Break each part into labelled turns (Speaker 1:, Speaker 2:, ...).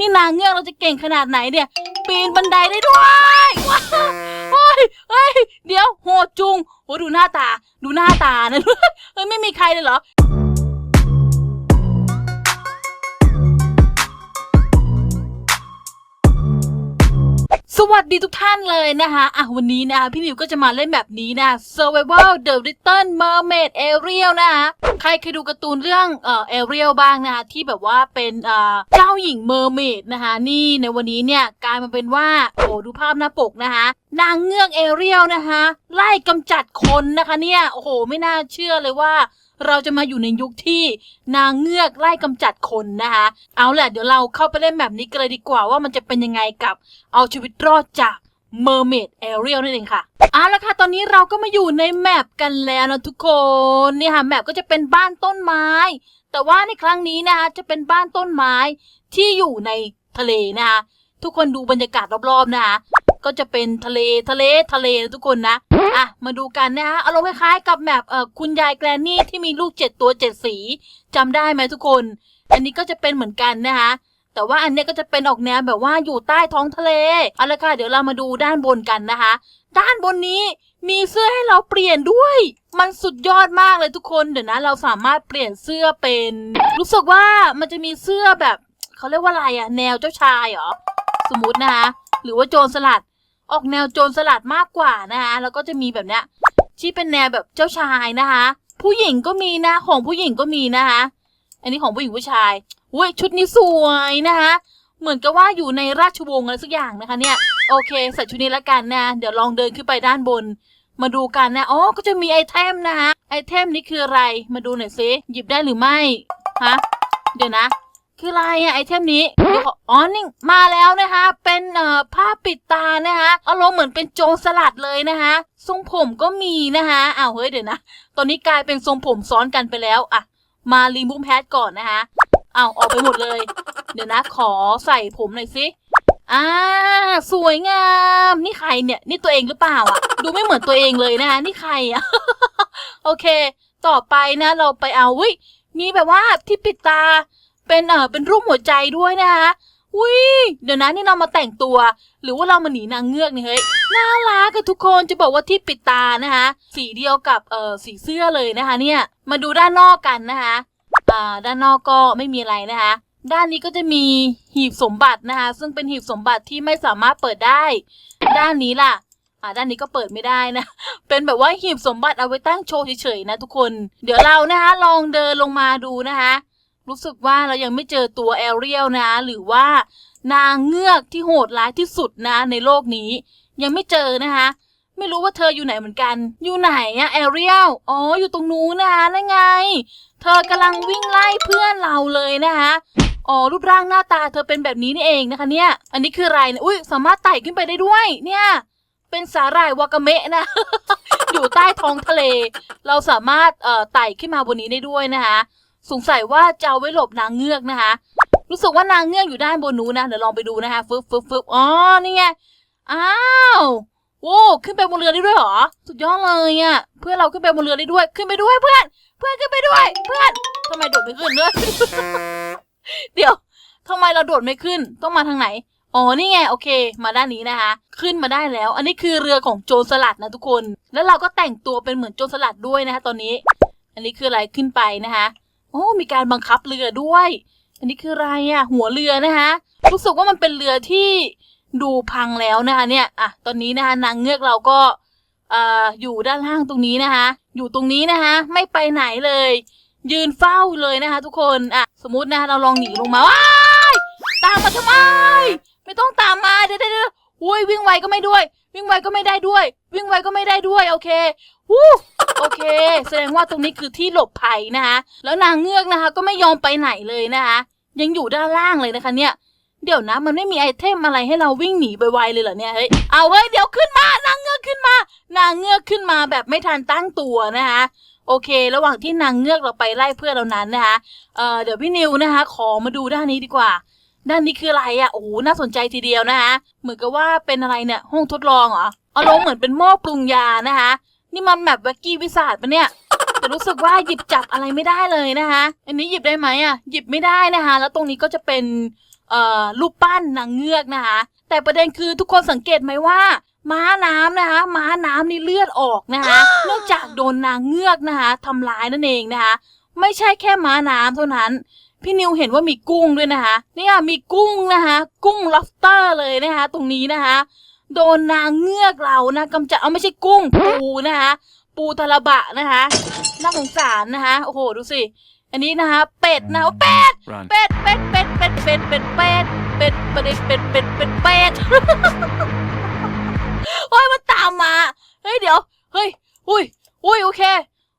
Speaker 1: นี่นางเงือกเราจะเก่งขนาดไหนเนี่ย ปีนบันไดได้ด้วยว้าวเฮ้ยเฮ้ยเดี๋ยวโหดจุงโหดูหน้าตา ดูหน้าตานะเฮ้ยไม่มีใครเลยเหรอ สวัสดีทุกท่านเลยนะคะอะวันนี้นะคะพี่นิวก็จะมาเล่นแบบนี้นะ Survival The Little Mermaid Ariel นะคะใครเคยดูการ์ตูนเรื่องเอ่อ Ariel บ้างนะคะที่แบบว่าเป็นเอ่อเจ้าหญิงเมอร์เมดนะคะนี่ในวันนี้เนี่ยกลายมาเป็นว่าโอ้ดูภาพหน้าปกนะคะนางเงือก Ariel นะคะไล่กำจัดคนนะคะเนี่ยโอ้โหไม่น่าเชื่อเลยว่า เราจะมาอยู่ในยุคที่นางเงือกไล่กำจัดคนนะคะ เอาแหละเดี๋ยวเราเข้าไปเล่นแบบนี้กันเลยดีกว่าว่ามันจะเป็นยังไงกับเอาชีวิตรอดจาก Mermaid Ariel นั่นเองค่ะเอาละค่ะ ตอนนี้เราก็มาอยู่ในแมปกันแล้วนะทุกคนนี่ค่ะแมปก็จะเป็นบ้านต้นไม้ แต่ว่าในครั้งนี้นะคะจะเป็นบ้านต้นไม้ที่อยู่ในทะเลนะคะทุกคนดูบรรยากาศรอบๆนะคะ ก็จะเป็นทะเลทะเลทะเลนะทุกคนนะ อะ มาดูกันนะคะอารมณ์คล้ายๆกับแมปเอ่อคุณยายแกรนนี่ที่มีลูกเจ็ดตัวเจ็ดสีจำได้ไหมทุกคน อันนี้ก็จะเป็นเหมือนกันนะคะแต่ว่าอันเนี้ยก็จะเป็นออกแนวแบบว่าอยู่ใต้ท้องทะเลเอาละค่ะเดี๋ยวเรามาดูด้านบนกันนะคะ ด้านบนนี้มีเสื้อให้เราเปลี่ยนด้วย มันสุดยอดมากเลยทุกคนเดี๋ยวนะ เราสามารถเปลี่ยนเสื้อเป็น รู้สึกว่ามันจะมีเสื้อแบบเขาเรียกว่าอะไรอะแนวเจ้าชายเหรอสมมตินะคะหรือว่าโจรสลัด ออกแนวโจรสลัดมากกว่านะคะแล้วก็จะมีแบบเนี้ยที่เป็นแนวแบบเจ้าชายนะคะ ผู้หญิงก็มีนะของผู้หญิงก็มีนะคะอันนี้ของผู้หญิงผู้ชายอุ้ยชุดนี้สวยนะคะเหมือนกับว่าอยู่ในราชวงศ์อะไรสักอย่างนะคะเนี่ยโอเคใส่ชุดนี้ละกันนะเดี๋ยวลองเดินขึ้นไปด้านบน มาดูกันนะอ๋อก็จะมีไอเทมนะคะไอเทมนี้คืออะไรมาดูหน่อยซิหยิบได้หรือไม่ฮะเดี๋ยวนะ คืออะไรอะไอเทมนี้อ๋อนี่มาแล้วนะคะ เป็นเอ่อผ้าปิดตานะคะอารมณ์เหมือนเป็นโจรสลัดเลยนะคะทรงผมก็มีนะคะอ้าวเฮ้ยเดี๋ยวนะ ตอนนี้กลายเป็นทรงผมซ้อนกันไปแล้วอะมารีมูฟแฮทก่อนนะคะเอ้าออกไปหมดเลย เดี๋ยวนะ ขอใส่ผมหน่อยสิอ่าสวยงาม นี่ใครเนี่ย นี่ตัวเองหรือเปล่าอะ ดูไม่เหมือนตัวเองเลยนะคะนี่ใครอะ โอเค ต่อไปนะ เราไปเอาวิมีแบบว่าที่ปิดตา เป็นเออเป็นรูปหัวใจด้วยนะคะอุ้ยเดี๋ยวนะนี่เรามาแต่งตัว หรือว่าเรามาหนีนางเงือกนี่เฮ้ยน่ารักกับทุกคนจะบอกว่าที่ปิดตานะคะสีเดียวกับเออสีเสื้อเลยนะคะ เนี่ยมาดูด้านนอกกันนะคะอ่าด้านนอกก็ไม่มีอะไรนะคะ ด้านนี้ก็จะมีหีบสมบัตินะคะ ซึ่งเป็นหีบสมบัติที่ไม่สามารถเปิดได้ ด้านนี้ล่ะอ่าด้านนี้ก็เปิดไม่ได้นะ เป็นแบบว่าหีบสมบัติเอาไว้ตั้งโชว์เฉยๆนะทุกคน เดี๋ยวเรานะคะลองเดินลงมาดูนะคะ รู้สึกว่าเรายังไม่เจอตัวแอเรียลนะ หรือว่านางเงือกที่โหดร้ายที่สุดนะ ในโลกนี้ ยังไม่เจอนะคะไม่รู้ว่าเธออยู่ไหนเหมือนกัน อยู่ไหนอะแอเรียลอ๋อ อยู่ตรงนู้นนะคะนั่นไง เธอกำลังวิ่งไล่เพื่อนเราเลยนะคะอ๋อ รูปร่างหน้าตาเธอเป็นแบบนี้นี่เองนะคะเนี่ย อันนี้คืออะไรเนี่ยอุ้ยสามารถไต่ขึ้นไปได้ด้วย เนี่ย เป็นสาหร่ายวากาเมะนะ อยู่ใต้ท้องทะเล เราสามารถเอ่อไต่ขึ้นมาบนนี้ได้ด้วยนะคะ สงสัยว่าจะเอาไว้หลบนางเงือกนะคะ รู้สึกว่านางเงือกอยู่ด้านบนนู้นนะ เดี๋ยวลองไปดูนะคะฟึบฟึบฟึบอ๋อ นี่ไง อ้าวโว้ขึ้นไปบนเรือได้ด้วยเหรอ สุดยอดเลยอะ เพื่อนเราขึ้นไปบนเรือได้ด้วย ขึ้นไปด้วยเพื่อน เพื่อนขึ้นไปด้วย เพื่อนทำไมโดดไม่ขึ้นด้วย เดี๋ยวทำไมเราโดดไม่ขึ้น ต้องมาทางไหน อ๋อ นี่ไง โอเค มาด้านนี้นะคะ ขึ้นมาได้แล้ว อันนี้คือเรือของโจรสลัดนะทุกคน แล้วเราก็แต่งตัวเป็นเหมือนโจรสลัดด้วยนะคะตอนนี้ อันนี้คืออะไร ขึ้นไปนะคะ โอ้มีการบังคับเรือด้วย อันนี้คืออะไรอะ่ะหัวเรือนะคะรู้สึกว่ามันเป็นเรือที่ดูพังแล้วนะคะเนี่ยอะตอนนี้นะคะนางเงือกเราก็อ่ออยู่ด้านล่างตรงนี้นะคะ อยู่ตรงนี้นะคะไม่ไปไหนเลย ยืนเฝ้าเลยนะคะ ทุกคนอะสมมตินะคะเราลองหนีลงมาว้ายตามมาทำไม ไม่ต้องตามมาเดี๋ยวเดี๋ยว ยวิ่งไวก็ไม่ด้วย วิ่งไวก็ไม่ได้ด้วย วิ่งไวก็ไม่ได้ด้วย โอเควู้โอเค แสดงว่าตรงนี้คือที่หลบภัยนะคะแล้วนางเงือกนะคะ ก็ไม่ยอมไปไหนเลยนะคะยังอยู่ด้านล่างเลยนะคะเนี่ย เดี๋ยวนะมันไม่มีไอเทมอะไรให้เราวิ่งหนีไวๆเลยเหรอเนี่ยเฮ้ยเอาเฮ้ยเดี๋ยวขึ้นมานางเงือกขึ้นมา นางเงือกขึ้นมาแบบไม่ทันตั้งตัวนะคะโอเค ระหว่างที่นางเงือกเราไปไล่เพื่อนเรานั้นนะคะเอ่อเดี๋ยวพี่นิวนะคะ ขอมาดูด้านนี้ดีกว่า ด้านนี้คืออะไรอะ่ะโอ้โหน่าสนใจทีเดียวนะคะเหมือนกับว่าเป็นอะไรเนี่ยห้องทดลองเหรออารมณ์เหมือนเป็นหม้อปรุงยานะคะนี่มันแบบวักกี้วิสาดปะเนี่ยแต่รู้สึกว่าหยิบจับอะไรไม่ได้เลยนะคะอันนี้หยิบได้ไหมอะหยิบไม่ได้นะคะแล้วตรงนี้ก็จะเป็นเอ่อรูปปั้นนางเงือกนะคะแต่ประเด็นคือทุกคนสังเกตไหมว่าม้าน้ำนะคะ ม้าน้ำนี่เลือดออกนะคะเนื่องจากโดนนางเงือกนะคะทำร้ายนั่นเองนะคะ ไม่ใช่แค่ม้าน้ำเท่านั้น พี่นิวเห็นว่ามีกุ้งด้วยนะคะเนี่ยมีกุ้งนะคะกุ้งล็อบสเตอร์เลยนะคะตรงนี้นะคะโดนนางเงือกเรานะกำจัดเอาไม่ใช่กุ้งปูนะคะปูทาราบะนะคะน่าสงสารนะคะโอ้โหดูสิอันนี้นะคะเป็ดนะเป็ด
Speaker 2: Run.
Speaker 1: เป็ดเป็ดเป็ดเป็ดเป็ดเป็ดเป็ดเป็ดเป็ดเป็ดเป็ดเป็ดเป็ดโอ้ยมันตามมาเฮ้ยเดี๋ยวเฮ้ยอุ้ยอุ้ยโอเค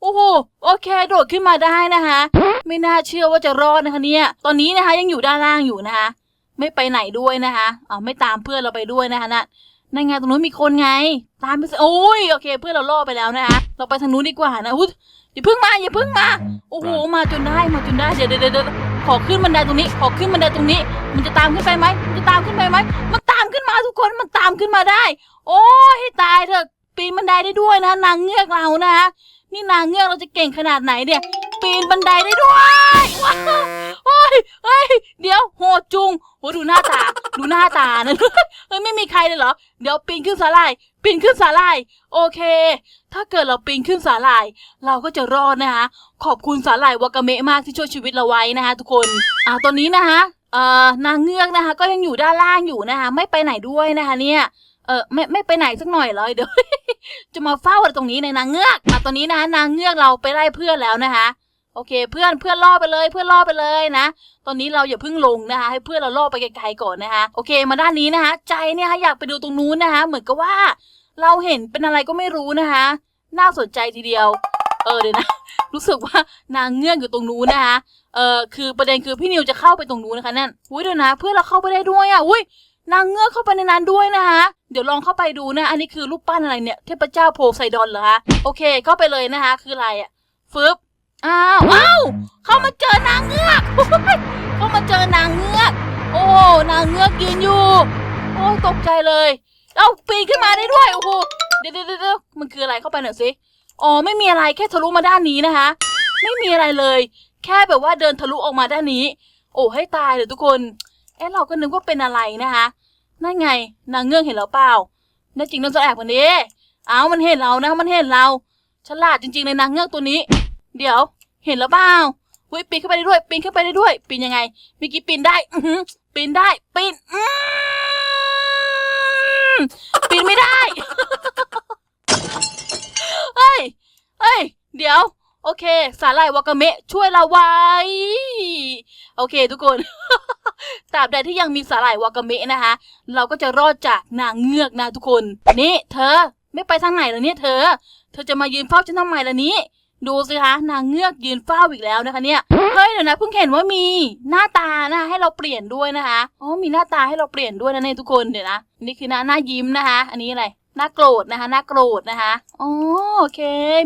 Speaker 1: โอ้โหโอเคโดดขึ้นมาได้นะคะ ไม่น่าเชื่อว่าจะรอดนะคะเนี่ย ตอนนี้นะคะยังอยู่ด้านล่างอยู่นะคะ ไม่ไปไหนด้วยนะคะอ๋อไม่ตามเพื่อนเราไปด้วยนะคะน่ะนั่นไงตรงนู้นมีคนไง ตามไปสิโอ้ยโอเค เพื่อนเราล่อไปแล้วนะคะเราไปทางนู้นดีกว่านะอุ้ยอย่าเพิ่งมาอย่าเพิ่งมาโอ้โหมาจนได้มาจนได้เดี๋ยวเดี๋ยวเดี๋ยวขอขึ้นบันไดตรงนี้ขอขึ้นบันไดตรงนี้ มันจะตามขึ้นไปไหมมันจะตามขึ้นไปไหมมันตามขึ้นมาทุกคนมันตามขึ้นมาได้ โอ้ยให้ตายเถอะปีนบันไดได้ด้วยนะนางเงือกเรานะคะ นี่นางเงือกเราจะเก่งขนาดไหนเนี่ย ปีนบันไดได้ด้วยว้าวโอ้ยเฮ้ยเดี๋ยวโหดจุงโหดูหน้าตา ดูหน้าตานะเฮ้ยไม่มีใครเลยเหรอ เดี๋ยวปีนขึ้นสาลาย ปีนขึ้นสาลาย โอเค ถ้าเกิดเราปีนขึ้นสาลาย เราก็จะรอดนะคะ ขอบคุณสาหร่ายวากาเมะมากที่ช่วยชีวิตเราไว้นะคะทุกคนอ่าตอนนี้นะคะเอ่อนางเงือกนะคะ ก็ยังอยู่ด้านล่างอยู่นะคะ ไม่ไปไหนด้วยนะคะ เนี่ย เออไม่ไม่ไปไหนสักหน่อยเลยเดี๋ยวจะมาเฝ้าตรงนี้ในนางเงือกอะตอนนี้นะนางเงือกเราไปไล่เพื่อนแล้วนะคะโอเค เพื่อนเพื่อนล่อไปเลยเพื่อนล่อไปเลยนะ ตอนนี้เราอย่าเพิ่งลงนะคะ ให้เพื่อนเราล่อไปไกลๆก่อนนะคะโอเค มาด้านนี้นะคะ ใจเนี่ยค่ะอยากไปดูตรงนู้นนะคะ เหมือนกับว่า เราเห็นเป็นอะไรก็ไม่รู้นะคะ น่าสนใจทีเดียว เออเดี๋ยวนะ รู้สึกว่านางเงือกอยู่ตรงนู้นนะคะเออคือประเด็นคือพี่นิวจะเข้าไปตรงนู้นนะคะนั่นอุ้ยเดี๋ยวนะ เพื่อนเราเข้าไปได้ด้วยอะอุ้ยนางเงือกเข้าไปในนั้นด้วยนะคะ เดี๋ยวลองเข้าไปดูนะ อันนี้คือรูปปั้นอะไรเนี่ยเทพเจ้าโพไซดอนเหรอคะโอเคเข้าไปเลยนะคะ คืออะไรอะฟึบอ้าวอ้าวเข้ามาเจอนางเงือกเข้ามาเจอนางเงือกโอ้นางเงือกยืนอยู่ โอ้ตกใจเลยเอาปีนขึ้นมาได้ด้วยโอ้โหเดี๋ยวเดี๋ยวเดี๋ยวมันคืออะไรเข้าไปหน่อยสิอ๋อไม่มีอะไรแค่ทะลุมาด้านนี้นะคะ ไม่มีอะไรเลย แค่แบบว่าเดินทะลุออกมาด้านนี้ โอ้ให้ตายเลยทุกคนเอ๊ะเราก็นึกว่าเป็นอะไรนะคะ นั่นไง นางเงือกเห็นเราเปล่าน่จริงต้องจะแอบกันดิเอามันเห็นเรานะ มันเห็นเรา ฉลาดจริงๆเลยนางเงือกตัวนี้ เดี๋ยว เห็นแล้วเปล่าหุ้ยปีนขึ้นไปได้ด้วย ปีนขึ้นไปได้ด้วย ปีนยังไงเมื่อกี้ปีนได้ อืปีนได้ ปีนอืปีนไม่ได้ เฮ้ย เฮ้ย เดี๋ยว โอเค สาหร่ายวากาเมะช่วยเราไว้ โอเคทุกคน ตราบใดที่ยังมีสาหร่ายวากาเมะนะคะ เราก็จะรอดจากนางเงือกนะทุกคน นี่เธอไม่ไปทางไหนแล้วเนี่ยเธอ เธอจะมายืนเฝ้าฉันทำไมล่ะนี้ ดูสิคะนางเงือกยืนเฝ้าอีกแล้วนะคะเนี่ย เฮ้ยเดี๋ยวนะเพิ่งเห็นว่ามีหน้าตานะให้เราเปลี่ยนด้วยนะคะ อ๋อมีหน้าตาให้เราเปลี่ยนด้วยนะเนี่ยทุกคนเดี๋ยวนะ นี่คือหน้าหน้ายิ้มนะคะ อันนี้อะไร น้าโกรธนะคะน้าโกรธนะคะอ๋อโอเค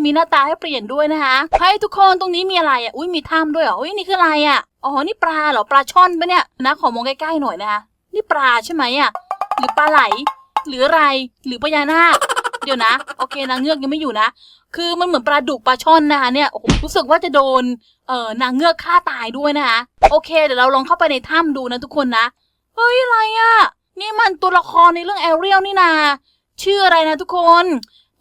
Speaker 1: มีหน้าตาให้เปลี่ยนด้วยนะคะเฮ้ยทุกคนตรงนี้มีอะไรอะอุ้ยมีถ้ำด้วยเหรออุ้ยนี่คืออะไรอะอ๋อนี่ปลาเหรอปลาช่อนปะเนี่ยนะขอมองใกล้ๆหน่อยนะคะนี่ปลาใช่ไหมอะหรือปลาไหล หรืออะไรหรือพญานาคเดี๋ยวนะ โอเคนางเงือกยังไม่อยู่นะ คือมันเหมือนปลาดุกปลาช่อนนะคะเนี่ยโอ้โหรู้สึกว่าจะโดนเอ่อนางเงือกฆ่าตายด้วยนะคะโอเค เดี๋ยวเราลองเข้าไปในถ้ำดูนะทุกคนนะเฮ้ยอะไรอะนี่มันตัวละครในเรื่องแอเรียลนี่นา ชื่ออะไรนะทุกคน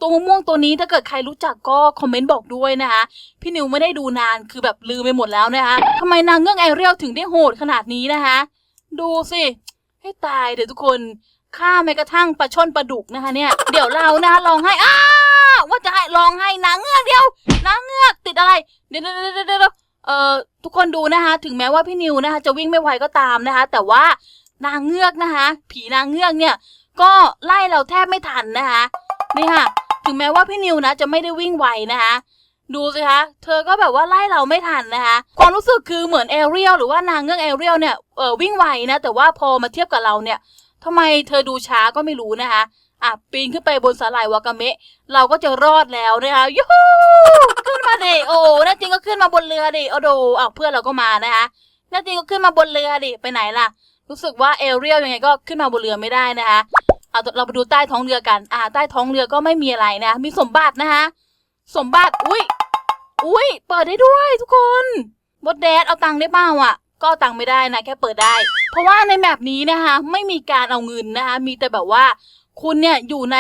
Speaker 1: ตัวม่วงตัวนี้ถ้าเกิดใครรู้จักก็คอมเมนต์บอกด้วยนะคะพี่นิวไม่ได้ดูนานคือแบบลืมไปหมดแล้วนะคะทำไมนางเงือกแอเรียลถึงได้โหดขนาดนี้นะคะดูสิให้ตายเดี๋ยวทุกคนฆ่าแม้กระทั่งปลาช่อนปลาดุกนะคะเนี่ยเดี๋ยวเรานะลองให้อ้าว่าจะให้ลองให้นางเงือกเดียวนางเงือกติดอะไรเดี๋ยวเดี๋ยวเดี๋ยวเดี๋ยวเอ่อทุกคนดูนะคะ ถึงแม้ว่าพี่นิวนะคะจะวิ่งไม่ไหวก็ตามนะคะ แต่ว่านางเงือกนะคะ ผีนางเงือกเนี่ย ก็ไล่เราแทบไม่ทันนะคะนี่ค่ะ ถึงแม้ว่าพี่นิวนะ จะไม่ได้วิ่งไวนะคะดูสิคะ เธอก็แบบว่าไล่เราไม่ทันนะคะ ความรู้สึกคือเหมือนแอเรียลหรือว่านางเงือกแอเรียลเนี่ย เออวิ่งไวนะ แต่ว่าพอมาเทียบกับเราเนี่ยทำไมเธอดูช้าก็ไม่รู้นะคะ อะ ปีนขึ้นไปบนสาหร่ายวากาเมะ เราก็จะรอดแล้วนะคะยูฮูขึ้นมาดิ โอ้น่าจริงก็ขึ้นมาบนเรือดิ โอ้โดอ้าวเพื่อนเราก็มานะคะน่าจริงก็ขึ้นมาบนเรือดิ ไปไหนล่ะ รู้สึกว่าเอเรียลยังไงก็ขึ้นมาบนเรือไม่ได้นะคะ เอาเราไปดูใต้ท้องเรือกัน อ่า ใต้ท้องเรือก็ไม่มีอะไรนะ มีสมบัตินะคะ สมบัติ อุ้ย อุ้ย เปิดได้ด้วยทุกคนบดแดดเอาตังค์ได้เปล่าอะ ก็ตังค์ไม่ได้นะ แค่เปิดได้ เพราะว่าในแมปนี้นะคะ ไม่มีการเอาเงินนะคะ มีแต่แบบว่า คุณเนี่ยอยู่ใน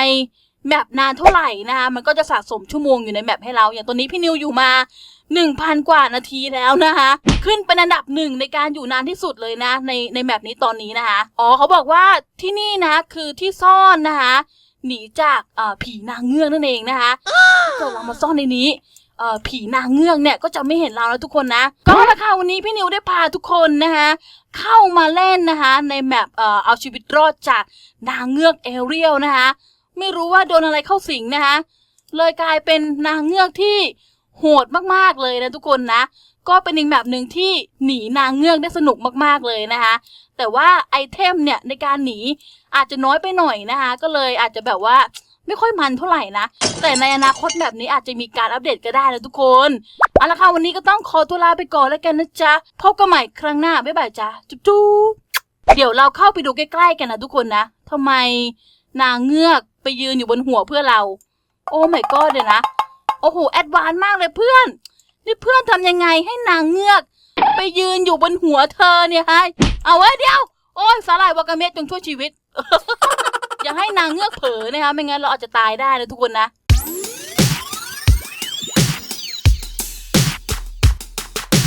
Speaker 1: แมปนานเท่าไหร่นะคะ มันก็จะสะสมชั่วโมงอยู่ในแมปให้เรา อย่างตัวนี้พี่นิวอยู่มา 1,000 กว่านาทีแล้วนะคะ ขึ้นเป็นอันดับหนึ่งในการอยู่นานที่สุดเลยนะ ในในแมปนี้ตอนนี้นะคะอ๋อเขาบอกว่าที่นี่นะคือที่ซ่อนนะคะหนีจากผีนางเงือกนั่นเองนะคะถ้าเกิดเรามาซ่อนในนี้ผีนางเงือกเนี่ยก็จะไม่เห็นเราแล้วทุกคนนะ ก็ละค่ะวันนี้พี่นิวได้พาทุกคนนะคะเข้ามาเล่นนะคะในแมปเอ่อเอาชีวิตรอดจากนางเงือกเอเรียลนะคะ ไม่รู้ว่าโดนอะไรเข้าสิงนะคะเลยกลายเป็นนางเงือกที่ โหดมากๆเลยนะทุกคนนะ ก็เป็นอีกแบบหนึ่งที่หนีนางเงือกได้สนุกมากๆเลยนะคะ แต่ว่าไอเทมเนี่ยในการหนีอาจจะน้อยไปหน่อยนะคะ ก็เลยอาจจะแบบว่าไม่ค่อยมันเท่าไหร่นะ แต่ในอนาคตแบบนี้อาจจะมีการอัปเดตก็ได้นะทุกคนเอาละค่ะวันนี้ก็ต้องขอตัวลาไปก่อนแล้วกันนะจ๊ะพบกันใหม่ครั้งหน้าบ๊ายบายจ้ะจุ๊บจุ๊บเดี๋ยวเราเข้าไปดูใกล้ๆกันนะทุกคนนะทำไมนางเงือกไปยืนอยู่บนหัวเพื่อเรา โอ้ไม่ก็เดี๋ยวนะ โอ้โหแอดวานมากเลยเพื่อน นี่เพื่อนทำยังไงให้นางเงือก ไปยืนอยู่บนหัวเธอเนี่ยฮะเอาไว้เดียว โอ้ยสาหร่ายวากาเมะจงช่วยชีวิต อย่าให้นางเงือกเผลอนะคะไม่งั้นเราอาจจะตายได้นะทุกคนนะ